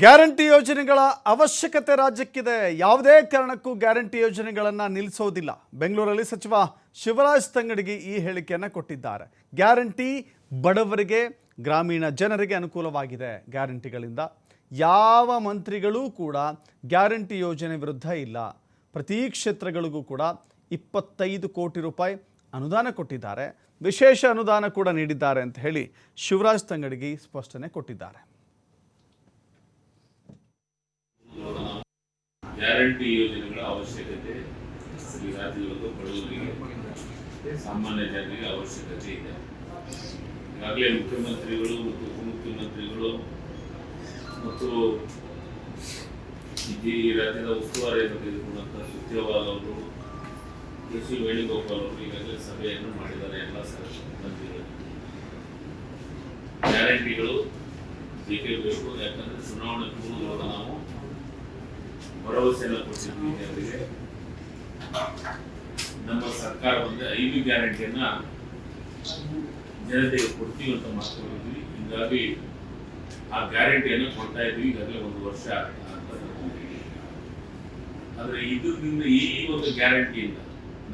Guarantee ಯೋಜನೆಗಳ ಅವಶ್ಯಕತೆ ರಾಜ್ಯಕ್ಕಿದೆ. ಯಾವುದೇ ಕಾರಣಕ್ಕೂ ಗ್ಯಾರಂಟಿ ಯೋಜನೆಗಳನ್ನು ನಿಲ್ಲಿಸೋದಿಲ್ಲ ಬೆಂಗಳೂರಲ್ಲಿ ಸಚಿವ ಶಿವರಾಜ್ ತಂಗಡಿಗೆ ಈ ಹೇಳಿಕೆಯನ್ನು ಕೊಟ್ಟಿದ್ದಾರೆ. ಗ್ಯಾರಂಟಿ ಬಡವರಿಗೆ, ಗ್ರಾಮೀಣ ಜನರಿಗೆ ಅನುಕೂಲವಾಗಿದೆ ಗ್ಯಾರಂಟಿಗಳಿಂದ. ಯಾವ ಮಂತ್ರಿಗಳೂ ಕೂಡ ಗ್ಯಾರಂಟಿ ಯೋಜನೆ ವಿರುದ್ಧ ಇಲ್ಲ. ಪ್ರತಿ ಕ್ಷೇತ್ರಗಳಿಗೂ ಕೂಡ ಇಪ್ಪತ್ತೈದು ಕೋಟಿ ರೂಪಾಯಿ ಅನುದಾನ ಕೊಟ್ಟಿದ್ದಾರೆ. ವಿಶೇಷ ಅನುದಾನ ಕೂಡ ನೀಡಿದ್ದಾರೆ ಅಂತ ಹೇಳಿ ಶಿವರಾಜ್ ತಂಗಡಿಗೆ ಸ್ಪಷ್ಟನೆ ಕೊಟ್ಟಿದ್ದಾರೆ. ಗ್ಯಾರಂಟಿ ಯೋಜನೆಗಳ ಅವಶ್ಯಕತೆ ಈ ರಾಜ್ಯದಲ್ಲೂ ಬಡವರಿಗೆ ಸಾಮಾನ್ಯ ಜನರಿಗೆ ಅವಶ್ಯಕತೆ ಇದೆ. ಈಗಾಗಲೇ ಮುಖ್ಯಮಂತ್ರಿಗಳು ಮತ್ತು ಉಪಮುಖ್ಯಮಂತ್ರಿಗಳು ಮತ್ತು ಈ ರಾಜ್ಯದ ಉಸ್ತುವಾರಿಯನ್ನು ತೆಗೆದುಕೊಂಡಂತಹ ಸುತ್ಯವಾಲ್ ಅವರು ಕೆ ಸಿ ವೇಣುಗೋಪಾಲ್ ಅವರು ಈಗಾಗಲೇ ಸಭೆಯನ್ನು ಮಾಡಿದ್ದಾರೆ, ಎಲ್ಲ ಮಂತ್ರಿಗಳು ಗ್ಯಾರಂಟಿಗಳು ಬೇಕೇ ಬೇಕು, ಯಾಕಂದ್ರೆ ಚುನಾವಣೆ ಪೂರ್ವದೊಳಗೆ ನಾವು ಭರವಸೆಯನ್ನು ಕೊಟ್ಟಿದ್ವಿ ಅವರಿಗೆ. ನಮ್ಮ ಸರ್ಕಾರ ಒಂದು ಐದು ಗ್ಯಾರಂಟಿಯನ್ನ ಜನತೆಗೆ ಕೊಡ್ತೀವಿ ಅಂತ ಮಾತಾಡಿದ್ವಿ ಹೀಗಾಗಿ ಆ ಗ್ಯಾರಂಟಿಯನ್ನು ಕೊಡ್ತಾ ಇದ್ವಿ ಈಗಾಗಲೇ ಒಂದು ವರ್ಷ ಆದ್ರೆ ಇದರಿಂದ ಈ ಒಂದು ಗ್ಯಾರಂಟಿಯಿಂದ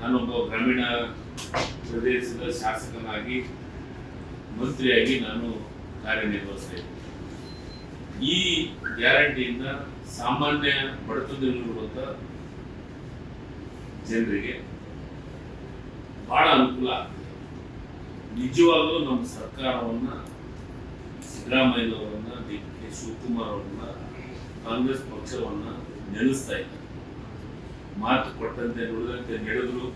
ನಾನೊಬ್ಬ ಗ್ರಾಮೀಣ ಪ್ರದೇಶದ ಶಾಸಕನಾಗಿ ಮಂತ್ರಿಯಾಗಿ ನಾನು ಕಾರ್ಯನಿರ್ವಹಿಸ್ತಾ ಇದ್ದೀನಿ. ಈ ಗ್ಯಾರಂಟಿಯಿಂದ ಸಾಮಾನ್ಯ ಬಡತನದಲ್ಲಿರುವಂತ ಜನರಿಗೆ ಬಹಳ ಅನುಕೂಲ ಆಗ್ತದೆ. ನಿಜವಾಗ್ಲೂ ನಮ್ಮ ಸರ್ಕಾರವನ್ನ ಸಿದ್ದರಾಮಯ್ಯನವರನ್ನ ಡಿ. ಕೆ. ಶಿವಕುಮಾರ್ ಅವರನ್ನ, ಕಾಂಗ್ರೆಸ್ ಪಕ್ಷವನ್ನ ನೆನೆಸ್ತಾ ಇದ್ದಾರೆ. ಮಾತು ಕೊಟ್ಟಂತೆ ನುಡಿದಂತೆ ನಡೆದ್ರು